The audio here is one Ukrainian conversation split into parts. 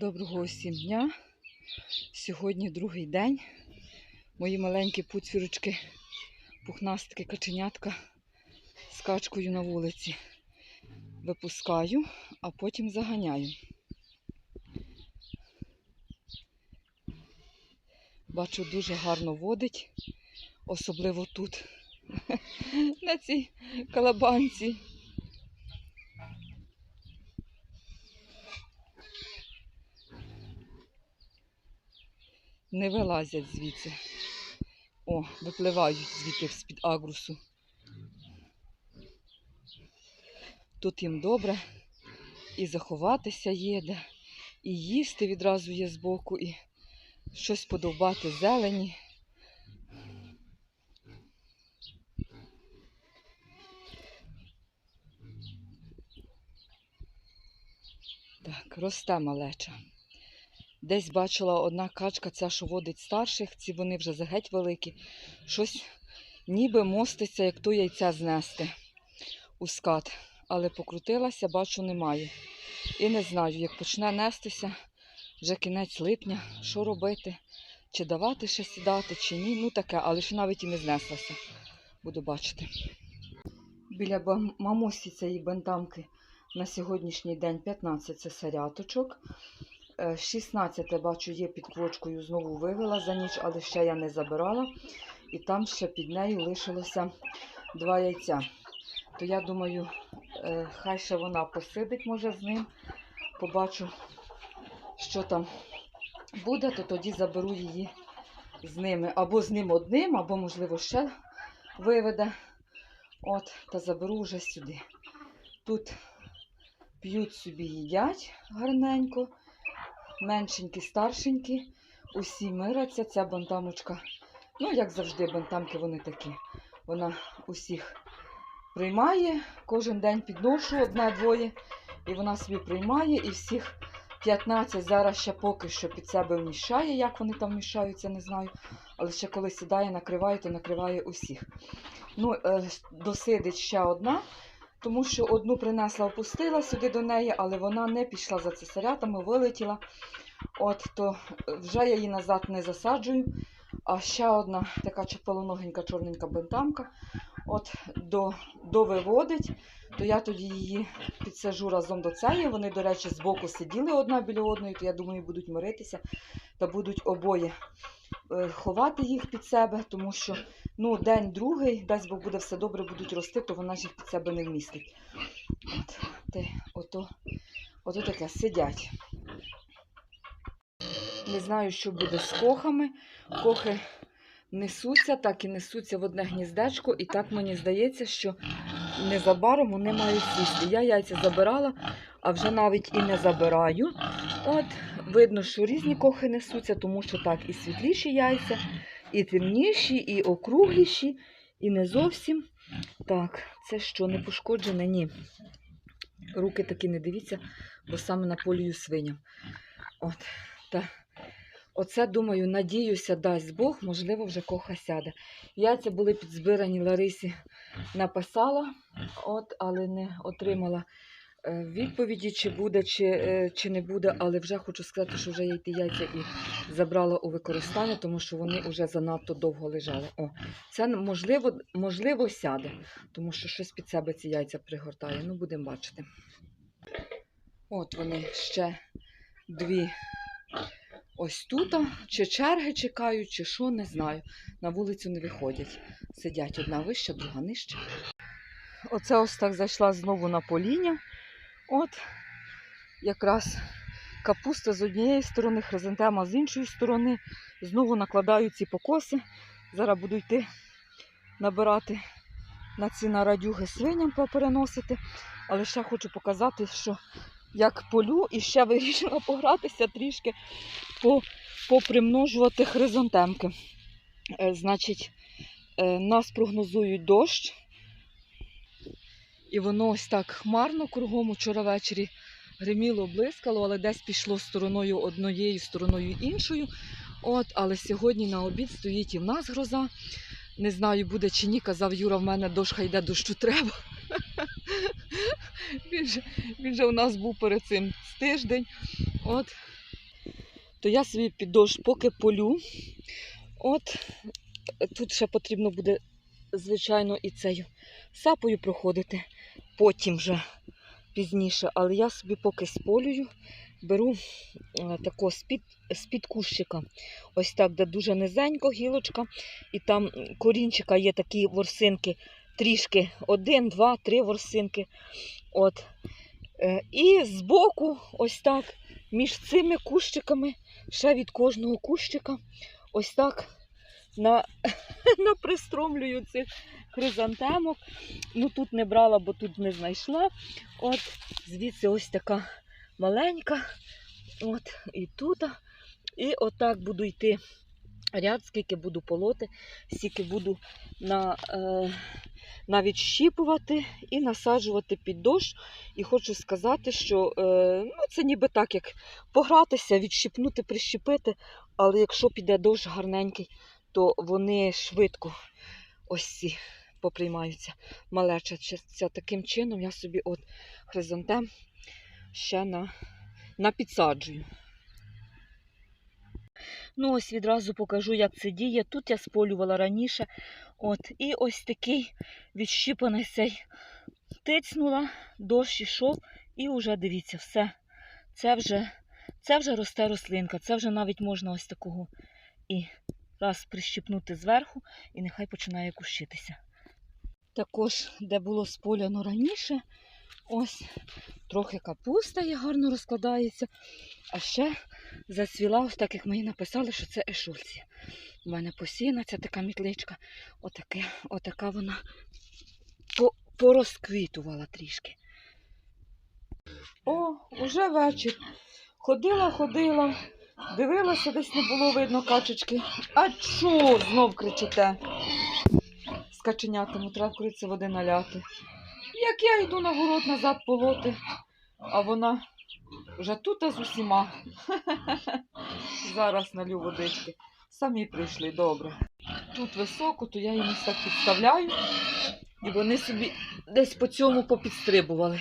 Доброго усім дня. Сьогодні другий день. Мої маленькі пуцвірочки, пухнастики, каченятка з качкою на вулиці. Випускаю, а потім заганяю. Бачу, дуже гарно водить, особливо тут, на цій калабанці. Не вилазять звідси. О, випливають звідти з-під агрусу. Тут їм добре. І заховатися є де, і їсти відразу є збоку, і щось подовбати зелені. Так, росте малеча. Десь бачила одна качка, ця, що водить старших, ці вони вже загеть великі. Щось ніби моститься, як то яйця знести у скат. Але покрутилася, бачу, немає. І не знаю, як почне нестися, вже кінець липня, що робити, чи давати ще сідати, чи ні. Ну таке, але ще навіть і не знеслася. Буду бачити. Біля мамусі цієї бентамки на сьогоднішній день 15 це саряточок. Е, 16 бачу є під квочкою, знову вивела за ніч, але ще я не забирала. І там ще під нею лишилося два яйця. То я думаю, е, хай ще вона посидить, може, з ним. Побачу, що там буде, то тоді заберу її з ними. Або з ним одним, або, можливо, ще виведе. От, та заберу вже сюди. Тут п'ють собі, їдять гарненько меншенькі, старшенькі, усі миряться. Ця бантамочка, ну, як завжди, бантамки вони такі. Вона усіх приймає, кожен день підношу одне-двоє, і вона собі приймає, і всіх 15 зараз ще поки що під себе вміщає. Як вони там вміщаються, не знаю. Але ще коли сідає, накриває, то накриває усіх. Ну, е, досидить ще одна. Тому що одну принесла, опустила сюди до неї, але вона не пішла за цесарятами, вилетіла. От, то вже я її назад не засаджую. А ще одна така чепелоногенька чорненька бентамка. От до, довиводить, то я тоді її підсажу разом до цієї. Вони, до речі, збоку сиділи одна біля одної, то я думаю, будуть миритися та будуть обоє е, ховати їх під себе, тому що ну, день другий, дасть Бог буде все добре, будуть рости, то вона ж їх під себе не вмістить. От, те, ото, ото таке сидять. Не знаю, що буде з кохами. Кохи несуться, так і несуться в одне гніздечко, і так мені здається, що незабаром вони мають сісти. Я яйця забирала, а вже навіть і не забираю. От, видно, що різні кохи несуться, тому що так і світліші яйця, і темніші, і округліші, і не зовсім. Так, це що, не пошкоджене? Ні. Руки такі не дивіться, бо саме наполюю свиням. От, та. Оце, думаю, надіюся, дасть Бог, можливо, вже коха сяде. Яйця були підзбирані Ларисі, написала, от, але не отримала е, відповіді, чи буде, чи, е, чи не буде. Але вже хочу сказати, що вже я ті яйця і забрала у використання, тому що вони вже занадто довго лежали. О, це можливо, можливо сяде, тому що щось під себе ці яйця пригортає. Ну, будемо бачити. От вони ще дві ось тут, чи черги чекають, чи що, не знаю. На вулицю не виходять. Сидять одна вища, друга нижча. Оце ось так зайшла знову на поління. От якраз капуста з однієї сторони, хризантема з іншої сторони. Знову накладаю ці покоси. Зараз буду йти набирати на ці нарадюги свиням переносити. Але ще хочу показати, що як полю, і ще вирішила погратися трішки, по, попримножувати хризантемки. Е, значить, е, нас прогнозують дощ. І воно ось так хмарно кругом учора ввечері гриміло, блискало, але десь пішло стороною однією, стороною іншою. От, але сьогодні на обід стоїть і в нас гроза. Не знаю, буде чи ні, казав Юра, в мене дощ хай йде, дощу треба. Він же, він же у нас був перед цим з тиждень. От, то я собі під дощ поки полю. От тут ще потрібно буде, звичайно, і цею сапою проходити, потім вже пізніше. Але я собі поки сполюю, беру е, тако з-під, з-під кущика. Ось так, де дуже низенько гілочка, і там корінчика є такі ворсинки, трішки один, два, три ворсинки. От. Е, І збоку, ось так, між цими кущиками, ще від кожного кущика, ось так на, напристромлюю цих хризантемок. Ну тут не брала, бо тут не знайшла. От звідси ось така маленька. От, і тут. І отак буду йти ряд, скільки буду полоти, стільки буду на, е, навіть щіпувати і насаджувати під дощ. І хочу сказати, що е, ну, це ніби так, як погратися, відщипнути, прищепити, але якщо піде дощ гарненький, то вони швидко ось ці поприймаються малеча. Це таким чином я собі от хризантем ще на, на підсаджую. Ну, ось відразу покажу, як це діє. Тут я сполювала раніше. От, і ось такий відщипаний цей тицнула, дощ ішов, і вже дивіться, все. Це вже, це вже росте рослинка, це вже навіть можна ось такого і раз прищипнути зверху, і нехай починає кущитися. Також, де було споляно раніше, ось трохи капуста є, гарно розкладається. А ще зацвіла, ось так як мені написали, що це ешульція. У мене посіяна ця така мітличка. Отаке, отака вона порозквітувала трішки. О, уже вечір. Ходила, ходила, дивилася, десь не було видно качечки. А чого знов кричите? З каченятами треба куриці води наляти. Як я йду на город назад полоти, а вона вже тут з усіма. Зараз налю водички. Самі прийшли, добре. Тут високо, то я їм так підставляю, і вони собі десь по цьому попідстрибували.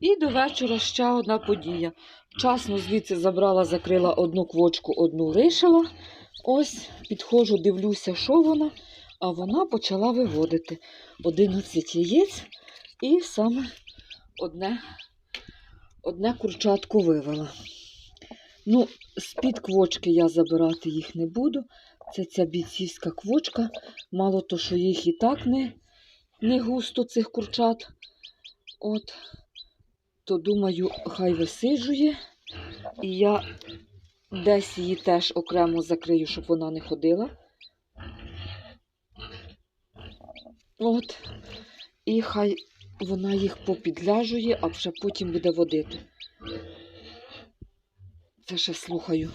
І до вечора ще одна подія. Вчасно звідси забрала, закрила одну квочку, одну лишила. Ось підходжу, дивлюся, що вона, а вона почала виводити 11 яєць і саме одне, одне курчатку вивела. Ну, з-під квочки я забирати їх не буду. Це ця бійцівська квочка. Мало то, що їх і так не, не густо, цих курчат. От, то думаю, хай висиджує. І я десь її теж окремо закрию, щоб вона не ходила. От. І хай вона їх попідляжує, а вже потім буде водити. Це ще слухаю,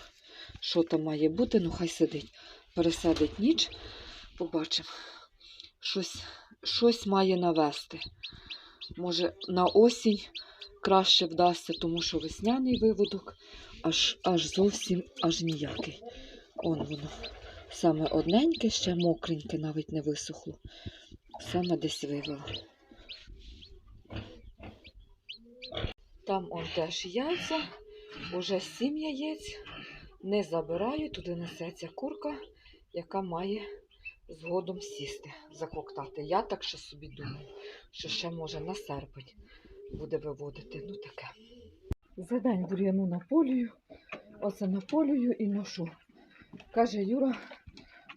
що там має бути, ну хай сидить. Пересадить ніч, побачимо. Щось, щось має навести. Може, на осінь краще вдасться, тому що весняний виводок аж, аж зовсім аж ніякий. Он воно. Саме одненьке, ще мокреньке, навіть не висохло. Саме десь вивела. Там он теж яйця, уже сім яєць. Не забираю, туди несеться курка, яка має згодом сісти, закоктати. Я так ще собі думаю, що ще може на серпень буде виводити. Ну таке. За день бур'яну наполюю, оце наполюю і ношу. Каже Юра,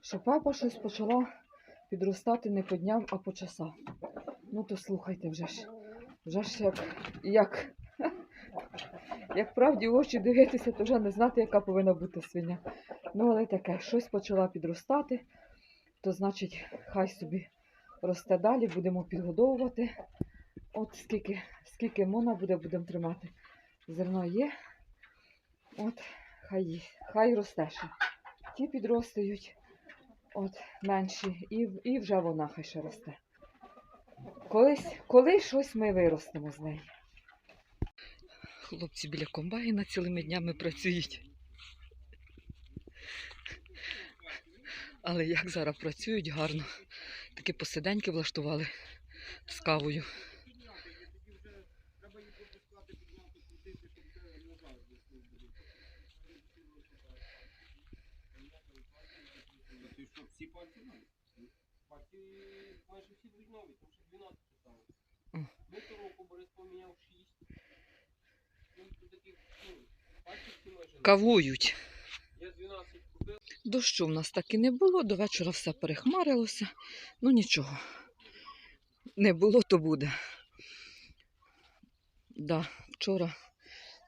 що пепа щось почала підростати не по дням, а по часам. Ну то слухайте вже ж. Вже ж як, як, як правді очі дивитися, то вже не знати, яка повинна бути свиня. Ну, але таке, щось почала підростати, то значить, хай собі росте далі, будемо підгодовувати. От скільки, скільки мона буде, будемо тримати. Зерно є. От, хай, хай росте ще. Ті підростають, от менші, і, і вже вона хай ще росте. Колись, колись щось ми виростемо з неї. Хлопці біля комбайна цілими днями працюють. Але як зараз працюють гарно. Такі посиденьки влаштували з кавою. Кавують. Я 12 купив. Дощу в нас так і не було, до вечора все перехмарилося. Ну нічого. Не було, то буде. Да, вчора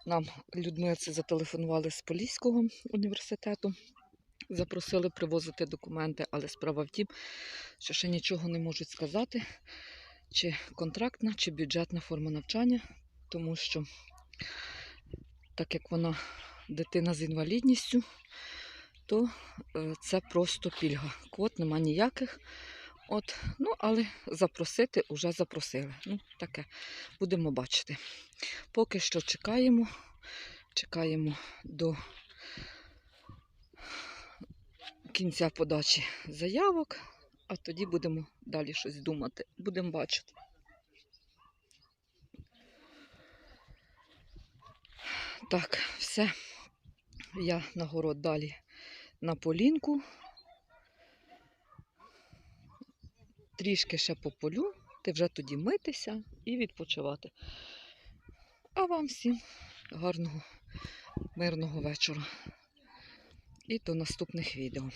нам людмилці зателефонували з Поліського університету. Запросили привозити документи, але справа в тім, що ще нічого не можуть сказати, чи контрактна, чи бюджетна форма навчання, тому що, так як вона дитина з інвалідністю, то е, це просто пільга. Квот нема ніяких. От, ну, але запросити вже запросили. Ну, таке. Будемо бачити. Поки що чекаємо. Чекаємо до кінця подачі заявок, а тоді будемо далі щось думати. Будемо бачити. Так, все. Я на город далі на полінку. Трішки ще пополю, ти вже тоді митися і відпочивати. А вам всім гарного, мирного вечора. І до наступних відео.